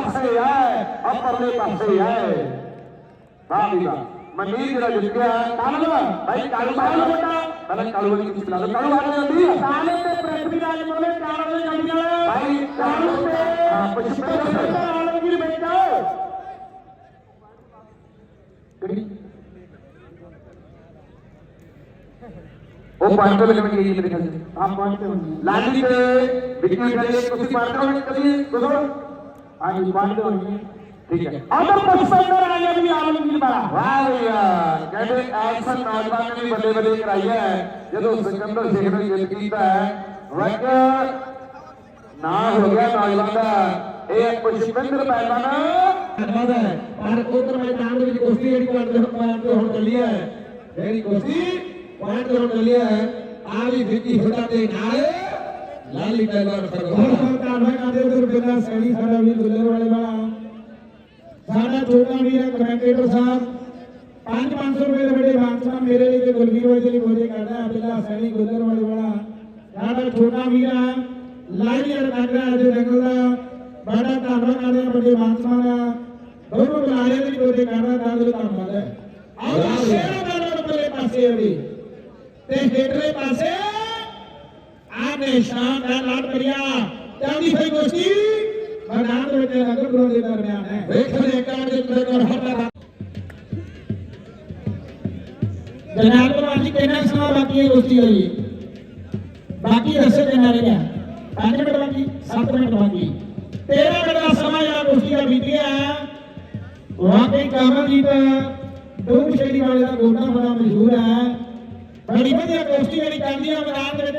ਪਾਸੇ ਹੈ ਆ ਪਰਲੇ ਪਾਸੇ ਹੈ ਵਾਹ ਵੀ ਵਾਹ ਮਨੀਰ ਜਿਹੜਾ ਜਿੱਤ ਗਿਆ ਕਾਲੂ ਭਾਈ ਕਾਲੂ ਮਾਰ ਬੇਟਾ ਪਹਿਲਾਂ ਕਾਲੂ ਦੀ ਕਿਸ ਨਾਲ ਕਾਲੂ ਆ ਜਾਂਦੀ ਹੈ ਕਾਲੇ ਤੇ ਪ੍ਰਿਥਵੀ ਰਾਜ ਬੋਲੇ ਚਾਰ ਵਜੇ ਗੱਡੀ ਵਾਲਾ ਭਾਈ ਕਾਲੂ ਤੇ ਹਾਂ ਪੁਸ਼ਪਿੰਦਰ ਆਲਮਗੀਰ ਬੇਟਾ ਉਹ ਪੰਜ ਮਿੰਟ ਵਿੱਚ ਗਈ ਮੇਰੇ ਖਿਆਲ ਸੇ ਆਪ ਪਹੁੰਚਦੇ ਹੁੰਦੇ ਲਾਲੀ ਤੇ ਵਿਕੀ ਕਰੀਏ ਤੁਸੀਂ ਪੜਦੇ ਹੋ ਕਰੀਏ ਕੁਝ ਹਾਂਜੀ ਪਹੁੰਚਦੇ ਹੁੰਦੇ ਠੀਕ ਹੈ। ਅਦਰ ਪੁਸ਼ਪਿੰਦਰ ਰਾਜ ਵੀ ਆਲਮਗੀਰ ਵਾਲਾ ਵਾਹ ਵੀ ਵਾਹ। ਕਹਿੰਦੇ ਐਸਾ ਨੌਜਵਾਨ ਨੇ ਵੀ ਬੱਲੇ ਬੱਲੇ ਕਰਾਈ ਹੈ। ਜਦੋਂ ਸਿਕੰਦਰ ਸ਼ੇਖ ਨੇ ਜਿੱਤ ਕੀਤਾ ਹੈ। ਵਕ ਨਾ ਹੋ ਗਿਆ ਨੌਜਵਾਨ ਦਾ ਇਹ ਪੁਸ਼ਪਿੰਦਰ ਪਹਿਲਵਾਨ ਧੰਨਵਾਦ ਹੈ। ਪਰ ਉਧਰ ਮੈਦਾਨ ਦੇ ਵਿੱਚ ਕੁਸ਼ਤੀ ਜਿਹੜੀ ਪੁਆਇੰਟ ਪੁਆਇੰਟ ਤੇ ਹੁਣ ਚੱਲੀ ਹੈ। ਜਿਹੜੀ ਕੁਸ਼ਤੀ ਪੁਆਇੰਟ ਤੇ ਹੁਣ ਚੱਲੀ ਹੈ। ਆ ਵੀ ਵਿੱਕੀ ਹੁੱਡਾ ਦੇ ਨਾਲ। ਲਾਲੀ ਪਹਿਲਵਾਨ ਬਹੁਤ ਬਹੁਤ ਧੰਨਵਾਦ ਕਰਦੇ ਉਧਰ ਬਿੱਲਾ ਸੈਣੀ ਸਾਡਾ ਵੀ ਦੁੱਲੇ ਵਾਲੇ ਵਾਲਾ। ਸਾਡਾ ਛੋਟਾ ਵੀਰ ਹੈ ਕਮੈਂਟੇਟਰ ਸਾਹਿਬ। 5-500 ਰੁਪਏ ਦੇ ਬੜੇ ਬਾਂਸਾ ਮੇਰੇ ਲਈ ਤੇ ਗੁਲਵੀਰ ਵਾਲੇ ਦੇ ਲਈ ਬੋਲੇ ਕਰਦਾ ਬਿੱਲਾ ਸੈਣੀ ਗੁੱਲਰ ਵਾਲੇ ਵਾਲਾ। ਸਾਡਾ ਛੋਟਾ ਵੀਰ ਕਰ ਰਿਹਾ ਅੱਜ ਜੰਗਲ ਦਾ। ਬੜਾ ਧੰਨਵਾਦ ਕਰਦੇ ਹਾਂ ਵੱਡੇ ਬਾਂਸਾ ਦਾ ਦੋਨੋਂ ਬੁਲਾਰੇ ਦੇ ਲਈ ਕਰਦਾ ਤਾਂ ਦਿਲ ਧੰਨਵਾਦ ਹੈ। ਆਓ ਸ਼ੇਰਾਂ ਦਾ ਪਰੇ ਪਾਸੇ ਵੀ ਤੇ ਹੇਠਲੇ ਪਾਸੇ ਆ ਨਿਸ਼ਾਨ ਦਾ ਲਾਟ ਕਰਿਆ ਚਾਂਦੀ ਹੋਈ ਗੋਸ਼ਟੀ ਮੈਦਾਨ ਦੇ ਵਿੱਚ ਨਗਰ ਗੁਰੂ ਦੇ ਦਰਮਿਆਨ ਹੈ। ਵੇਖਦੇ ਕਾਂਡ ਜਨਾਬ ਪ੍ਰਵਾਨ ਜੀ, ਕਿੰਨਾ ਸਮਾਂ ਬਾਕੀ ਹੈ ਗੋਸ਼ਟੀ ਲਈ ਬਾਕੀ ਦੱਸੋ ਕਿੰਨਾ ਰਹਿ ਗਿਆ? 5 ਮਿੰਟ ਬਾਕੀ 7 ਮਿੰਟ ਬਾਕੀ। 13 ਮਿੰਟ ਦਾ ਸਮਾਂ ਜਿਹੜਾ ਗੋਸ਼ਟੀ ਦਾ ਬੀਤ ਵਾਕਈ ਕਮਲਜੀਤ ਡੂਬ ਸ਼ੈਲੀ ਵਾਲੇ ਦਾ ਗੋਡਾ ਬੜਾ ਮਸ਼ਹੂਰ ਹੈ। ਬੜੀ ਵਧੀਆ ਗੋਸ਼ਟੀ ਜਿਹੜੀ ਚੱਲਦੀ ਹੈ ਮੈਦਾਨ ਦੇ ਵਿੱਚ।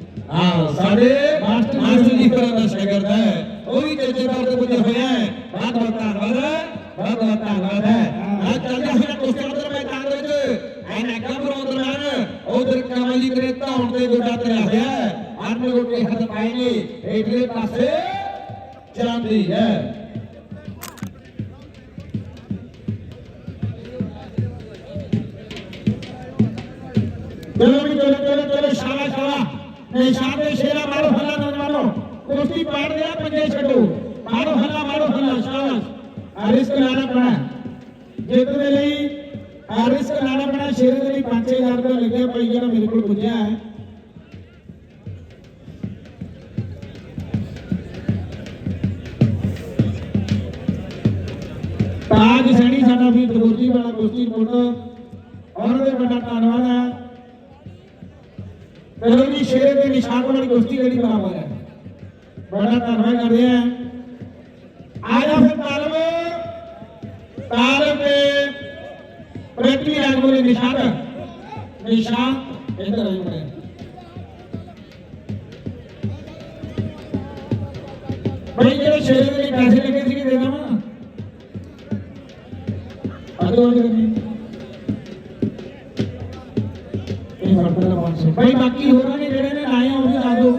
ਕੁਸ਼ਤੀਆਂ ਮੈਦਾਨ ਦੇ ਨਾਲ ਵੀਰ ਨਾ ਪੁਸ਼ਪਿੰਦਰ ਪਹਿਲਵਾਨ ਨੇ ਵੀ ਖੜਾ ਆਲਮਗੀਰ ਹਾਂ ਸਾਡੇ ਮਾਸਟਰ ਜੀ ਕਰਨ ਦਾ ਸ਼ਾਗਿਰਦ ਹੈ। ਉਹ ਵੀ ਚੇਤੇ ਕਰਦੇ ਪੁੱਜੇ ਹੋਇਆ ਹੈ। ਬਹੁਤ ਬਹੁਤ ਧੰਨਵਾਦ ਹੈ। ਬਹੁਤ ਬਹੁਤ ਧੰਨਵਾਦ ਹੈ। ਆ ਚੱਲਦਾ ਹੋਇਆ ਕੁਸ਼ਤੀ ਉਧਰ ਮੈਦਾਨ ਦੇ ਵਿੱਚ। ਐਨਾ ਕਮਰੋਂ ਦਰਮਿਆਨ ਉਧਰ ਕਮਲ ਜੀ ਕਰੇ ਧੌਣ ਤੇ ਗੋਡਾ ਤੇ ਹੋਇਆ ਹੈ। ਆਰਮੀ ਗੋਡੇ ਹੱਥ ਪਾਏ ਨੇ ਹੇਠਲੇ ਪਾਸੇ ਚਾਂਦੀ ਹੈ। ਨਿਸ਼ਾਨ ਦੇ ਸ਼ੇਰਾ ਮਾਰੋ ਹੱਲਾ ਨੌਜਵਾਨੋ ਕੁਸ਼ਤੀ ਪਾੜ ਦਿਆ ਪੰਜੇ ਛੱਡੋ। ਮਾਰੋ ਹੱਲਾ ਮਾਰੋ ਹੱਲਾ, ਸ਼ਾਬਾਸ਼। ਰਿਸਕ ਲਾਣਾ ਪੈਣਾ ਜਿੱਤ ਦੇ ਲਈ ਰਿਸਕ ਲਾਣਾ ਪੈਣਾ ਸ਼ੇਰੇ ਦੇ ਲਈ 5000 ਰੁਪਏ ਲੱਗਿਆ ਭਾਈ ਜਿਹੜਾ ਮੇਰੇ ਕੋਲ ਪੁੱਜਿਆ ਹੈ। ਤਾਜ ਸੈਣੀ, ਸਾਡਾ ਵੀ ਦਬੋਜੀ ਵਾਲਾ ਕੁਸ਼ਤੀ ਰਿਪੋਰਟਰ ਔਰ ਉਹਦੇ ਵੱਡਾ ਧੰਨਵਾਦ ਹੈ। ਚਲੋ ਜੀ ਦੇ ਨਿਸ਼ਾਨ ਵਾਲੀ ਕੁਸ਼ਤੀ ਜਿਹੜੀ ਬਰਾਬਰ ਹੈ? ਬੜਾ ਧੰਨਵਾਦ ਕਰਦੇ ਆ ਆਇਆ ਫਿਰ ਤਾਲਮ ਤਾਲਮ ਤੇ ਪ੍ਰੇਤਰੀ ਰਾਜਮੋਲੀ ਨਿਸ਼ਾਨ ਨਿਸ਼ਾਨ ਇਧਰ ਆਈ ਬੜੇ। ਬਈ ਜਿਹੜੇ ਸ਼ੇਰੇ ਦੇ ਲਈ ਪੈਸੇ ਲੱਗੇ ਸੀ ਦੇ ਦਵਾਂ ਅਦੋਂ ਕਰਨੀ ਭਾਈ ਬਾਕੀ ਹੋਰਾਂ ਨੇ ਜਿਹੜੇ ਨੇ ਲਾਏ ਆ ਉਹ ਵੀ ਲਾ ਦਿਓ।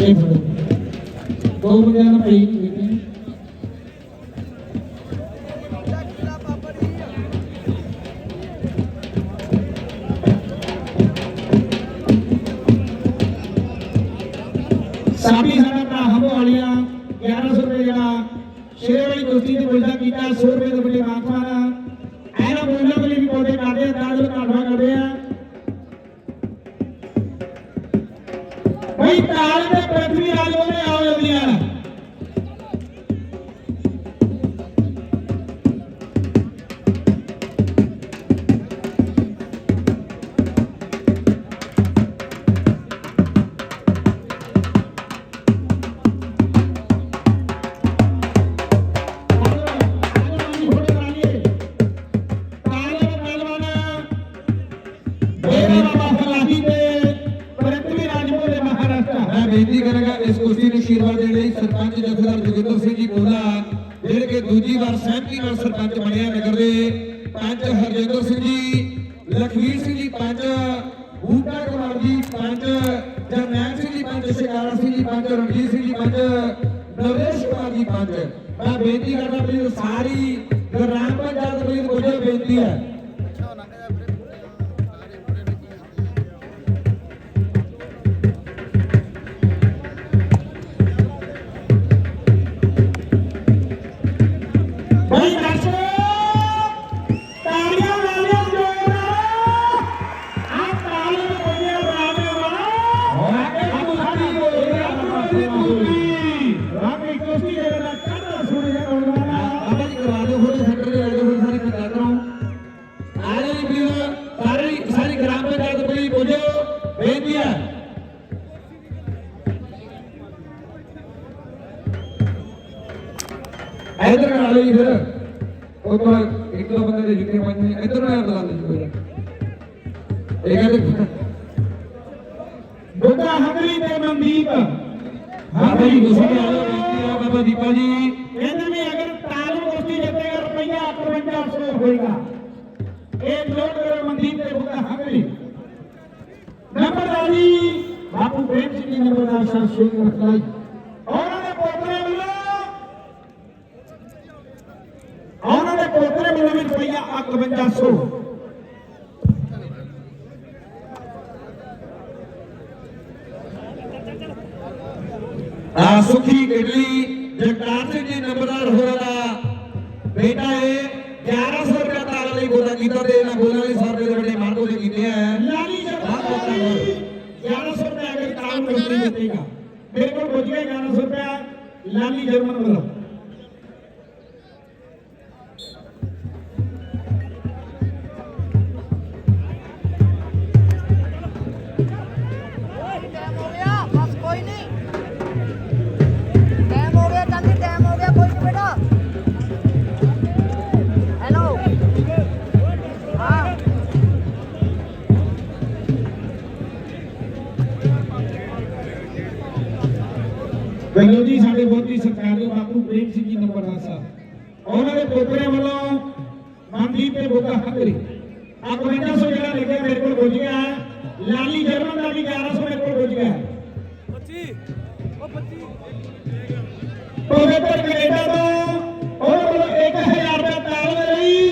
ਇਹ ਫੜੋ। ਦੋ ਬੰਦਿਆਂ ਭਾਈ ਬੇਟੀ ਸਾਬੀ ਸਾਡਾ ਭਰਾ ਹਬੋ ਵਾਲੀਆਂ 1100 ਰੁਪਏ ਜਿਹੜਾ ਸ਼ੇਰੇ ਵਾਲੀ ਕੁਸ਼ਤੀ ਤੇ ਬੁਲਦਾ ਕੀਤਾ 100 ਰੁਪਏ ਦੇ ਵੱਡੇ ਮਾਨਸਾਨਾ ਬੇਨਤੀ ਕਰਾਂਗਾ ਇਸ ਕੁਸ਼ਤੀ ਨੂੰ ਆਸ਼ੀਰਵਾਦ ਦੇਣ ਲਈ ਸਰਪੰਚ ਜਥੇਦਾਰ ਜੋਗਿੰਦਰ ਸਿੰਘ ਜੀ ਪੋਲਾ ਜਿਹੜੇ ਕਿ ਦੂਜੀ ਵਾਰ ਸਹਿਮਤੀ ਨਾਲ ਸਰਪੰਚ ਬਣਿਆ ਨਗਰ ਦੇ ਪੰਚ ਹਰਜਿੰਦਰ ਸਿੰਘ ਜੀ, ਲਖਵੀਰ ਸਿੰਘ ਜੀ ਪੰਜ ਬੂਟਾ ਕੁਮਾਰ ਜੀ ਪੰਜ ਜਰਨੈਲ ਸਿੰਘ ਜੀ ਪੰਜ ਸ਼ਿਕਾਰਾ ਸਿੰਘ ਜੀ ਪੰਜ ਰਣਜੀਤ ਸਿੰਘ ਜੀ ਪੰਜ ਨਰੇਸ਼ ਕੁਮਾਰ ਜੀ ਪੰਜ ਮੈਂ ਬੇਨਤੀ ਕਰਦਾ ਪਲੀਜ਼ ਸਾਰੀ ਗ੍ਰਾਮ ਪੰਚਾਇਤ ਪਲੀਜ਼ ਕੁਝ ਬੇਨਤੀ ਹੈ। ਬੋਲਿਆ ਰਾਮ ਇੱਕ ਕੁਸ਼ਤੀ ਦੇ ਨਾਲ ਕੱਢ ਸੁਣ ਜਾ ਉਹਨਾਂ ਬਾਬਾ ਜੀ ਕਰਵਾ ਦਿਓ ਫੋਟੋ ਸੈਂਟਰ ਦੇ ਆਜੋ ਫਿਰ ਸਾਰੀ ਪੰਚਾਇਤ ਨੂੰ ਆ ਜਾਓ ਜੀ ਪਲੀਜ਼ ਸਾਰੀ ਸਾਰੀ ਗ੍ਰਾਮ ਪੰਚਾਇਤ ਪਲੀਜ਼ ਪਹੁੰਚੋ ਬੇਨਤੀ ਹੈ। ਇਧਰ ਕਰਾ ਲਓ ਜੀ ਫਿਰ। ਉਹ ਕੋਲ ਇੱਕ ਦੋ ਬੰਦੇ ਦੇ ਜੁੱਤੀਆਂ ਪਾਈਆਂ ਇਧਰ ਆ ਬੁਲਾ ਦੇ ਕੋਈ ਇਹ ਕਹਿੰਦੇ ਬੁੱਢਾ ਹੰਗਰੀ ਤੇ ਮਨਦੀਪ। ਬਾਬਾ ਜੀ ਤੁਸੀਂ ਵੀ ਆ ਜਾਓ ਬੇਨਤੀ ਹੈ ਬਾਬਾ ਦੀਪਾ ਜੀ ਕਹਿੰਦੇ ਨੇ ਅਗਰ ਤਾਲੂ ਕੁਸ਼ਤੀ ਜਿੱਤੇਗਾ ਰੁਪਈਆ 5500 ਹੋਏਗਾ ਇਹ ਲੋਟ ਕਰ ਮਨਦੀਪ ਤੇ ਬੁੱਢਾ ਹੰਗਰੀ ਨੰਬਰਦਾਰੀ ਬਾਪੂ ਪ੍ਰੇਮ ਸਿੰਘ ਜੀ ਨੰਬਰਦਾਰ ਸਾਹਿਬ ਸ਼ੇਖ ਰਖਲਾਈ ਉਹਨਾਂ ਦੇ ਪੋਤਰੇ ਵੱਲੋਂ ਉਹਨਾਂ ਦੇ ਪੋਤਰੇ ਵੱਲੋਂ ਵੀ ਰੁਪਈਆ 5500 ਆ ਸੁਖੀ ਕਿਡਲੀ ਜਗਤਾਰ ਸਿੰਘ ਜੀ ਨੰਬਰਦਾਰ ਹੋਰਾਂ ਦਾ। ਬੇਟਾ ਹੈ 1100 ਰੁਪਏ ਤਾਲ ਲਈ ਗੋਲਾ ਕੀਤਾ ਤੇ ਇਹਨਾਂ ਗੋਲਾਂ ਲਈ ਦੇ ਵੱਡੇ ਮਾਰਕੋ ਦੇ ਕੀਤੇ ਆ। ਲਾਲੀ ਜਰਮਾਨੀ 1100 ਰੁਪਏ ਅਗਰ ਤਾਲੂ ਕੁਸ਼ਤੀ ਜਿੱਤੇਗਾ ਮੇਰੇ ਕੋਲ ਪੁੱਜ ਗਿਆ 1100 ਰੁਪਏ ਲਾਲੀ ਜਰਮਨ ਵੱਲੋਂ। ਵੈਲੋ ਜੀ ਸਾਡੇ ਬਹੁਤ ਹੀ ਸਤਿਕਾਰਯੋਗ ਬਾਪੂ ਪ੍ਰੇਮ ਸਿੰਘ ਜੀ ਨੰਬਰਦਾਰ ਸਾਹਿਬ। ਉਹਨਾਂ ਦੇ ਪੋਤਰੇ ਵੱਲੋਂ ਮਨਦੀਪ ਤੇ ਬੁੱਧਾ ਹੰਗਰੀ ਆ 5500 ਜਿਹੜਾ ਲਿਖਿਆ ਮੇਰੇ ਕੋਲ ਪੁੱਜ ਗਿਆ। ਹੈ ਲਾਲੀ ਜਰਮਨ ਦਾ ਵੀ 1100 ਮੇਰੇ ਕੋਲ ਪੁੱਜ ਗਿਆ। ਹੈ 25 ਉਹ 25 ਪਵਿੱਤਰ ਕੈਨੇਡਾ ਤੋਂ ਉਹਨਾਂ ਵੱਲੋਂ 1000 ਰੁਪਏ ਤਾਲ ਦੇ ਲਈ।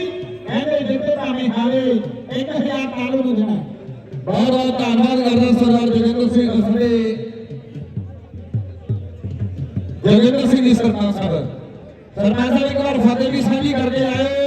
ਕਹਿੰਦੇ ਜਿੱਤੇ ਭਾਵੇਂ ਹਾਰੇ 1000 ਤਾਲ ਨੂੰ ਦੇਣਾ। ਬਹੁਤ ਬਹੁਤ ਧੰਨਵਾਦ ਕਰਦਾ ਸਰਦਾਰ ਜਗਿੰਦਰ ਸਿੰਘ ਅਸਲੇ। ਸਰਪੰਚ ਸਾਹਿਬ ਇੱਕ ਵਾਰ ਫਤਿਹ ਵੀ ਸਾਂਝੀ ਕਰਕੇ ਆਇਓ।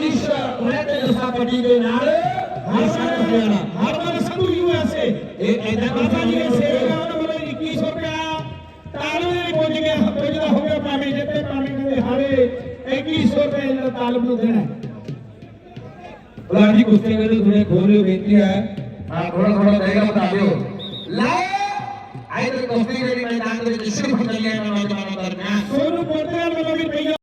ਮਨੀਸ਼ ਰਹਿਤੇ ਦਸਾ ਪੱਟੀ ਦੇ ਨਾਲ ਹਰਸ਼ਾ ਹਰਿਆਣਾ ਹਰਮਨ ਸੰਧੂ ਯੂਐਸਏ ਇਹ ਐਦਾਂ ਬਾਬਾ ਜੀ ਦੇ ਸੇਵਕਾਂ ਉਹਨਾਂ ਵੱਲੋਂ 2100 ਰੁਪਏ ਤਾਲਮ ਲਈ ਪੁੱਜ ਗਿਆ ਪੁੱਜਦਾ ਹੋ ਗਿਆ ਭਾਵੇਂ ਜਿੱਤੇ, ਭਾਵੇਂ ਕਹਿੰਦੇ ਹਾਰੇ 2100 ਰੁਪਏ ਜਿਹੜਾ ਤਾਲਮ ਨੂੰ ਦੇਣਾ ਹੈ ਬਲਾ ਜੀ, ਕੁਸ਼ਤੀ ਕਰਦੇ ਥੋੜੇ ਖੋਲਿਓ ਬੇਨਤੀ ਹੈ। ਹਾਂ ਥੋੜਾ ਥੋੜਾ ਦੇਗਾ ਬਤਾ ਦਿਓ। ਲਾਓ ਆਇਦਰ ਕੁਸ਼ਤੀ ਜਿਹੜੀ ਮੈਦਾਨ ਦੇ ਵਿੱਚ ਸ਼ੁਰੂ